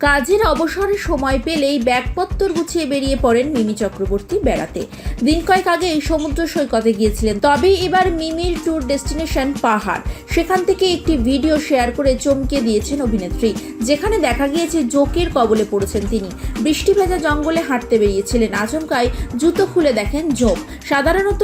কাজের অবসরে সময় পেলেই ব্যাগপত্তর গুছিয়ে বেরিয়ে পড়েন মিমি চক্রবর্তী বেড়াতে। দিন কয়েক আগে সমুদ্র সৈকতে গিয়েছিলেন। তবে এবার মিমির ট্যুর ডেস্টিনেশন পাহাড়। সেখান থেকে একটি ভিডিও শেয়ার করে চমকে দিয়েছেন অভিনেত্রী, যেখানে দেখা গিয়েছে জোকের কবলে পড়েছেন তিনি। বৃষ্টি ভেজা জঙ্গলে হাঁটতে বেরিয়েছিলেন। আচমকায় জুতো খুলে দেখেন জোক। সাধারণত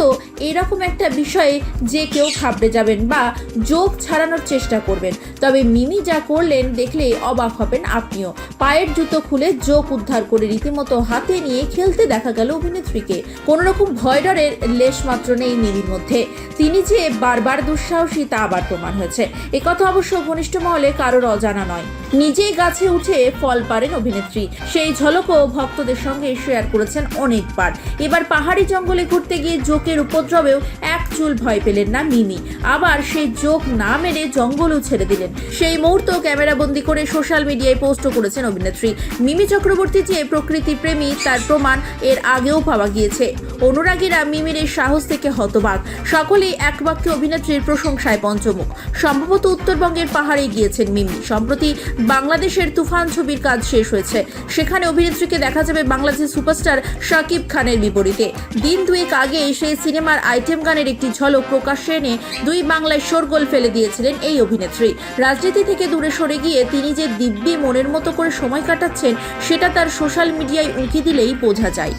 এরকম একটা বিষয়ে যে কেউ খাবড়ে যাবেন বা জোক ছাড়ানোর চেষ্টা করবেন। তবে মিমি যা করলেন দেখলে অবাক হবেন আপনিও। পায়ের জুতো খুলে জোক উদ্ধার করে রীতিমতো হাতে নিয়ে খেলতে দেখা গেল অভিনেত্রীকে। কোন রকম ভয় ডরের লেশ মাত্র নেই মিমির মধ্যে। তিনি যে বারবার দুঃসাহসী তা আবার প্রমাণ হয়েছে। একথা অবশ্য ঘনিষ্ঠ মহলে কারোর অজানা নয়। নিজেই গাছে উঠে ফল পারেন অভিনেত্রী। সেই ঝলকও ভক্তদের সঙ্গে শেয়ার করেছেন অনেকবার। এবার পাহাড়ি জঙ্গলে ঘুরতে গিয়ে জোকের উপদ্রবেও এক চুল ভয় পেলেন না মিমি। আবার সেই জোক না মেরে জঙ্গলও ছেড়ে দিলেন। সেই মুহূর্ত ক্যামেরা ক্যামেরাবন্দি করে সোশ্যাল মিডিয়ায় পোস্ট করেছেন অভিনেত্রী মিমি চক্রবর্তী যে প্রকৃতি প্রেমী তার প্রমাণ এর আগেও পাওয়া গিয়েছে। অনুরাগীরা মিমির এই সাহস থেকে হতবাক। সকলেই এক বাক্যে অভিনেত্রীর প্রশংসায় পঞ্চমুখ। সম্ভবত উত্তরবঙ্গের পাহাড়ে গিয়েছেন মিমি। সম্প্রতি বাংলাদেশের তুফান ছবির কাজ শেষ হয়েছে। সেখানে অভিনেত্রীকে দেখা যাবে বাংলাদেশের সুপারস্টার শাকিব খানের বিপরীতে। দিন দুয়েক আগে সেই সিনেমার আইটেম গানের একটি ঝলক প্রকাশ্যে এনে দুই বাংলায় শোরগোল ফেলে দিয়েছিলেন এই অভিনেত্রী। রাজনীতি থেকে দূরে সরে গিয়ে তিনি যে দিব্যি মনের মতো করে সময় কাটাচ্ছেন, সেটা তার সোশ্যাল মিডিয়ায় উঁকি দিলেই বোঝা যায়।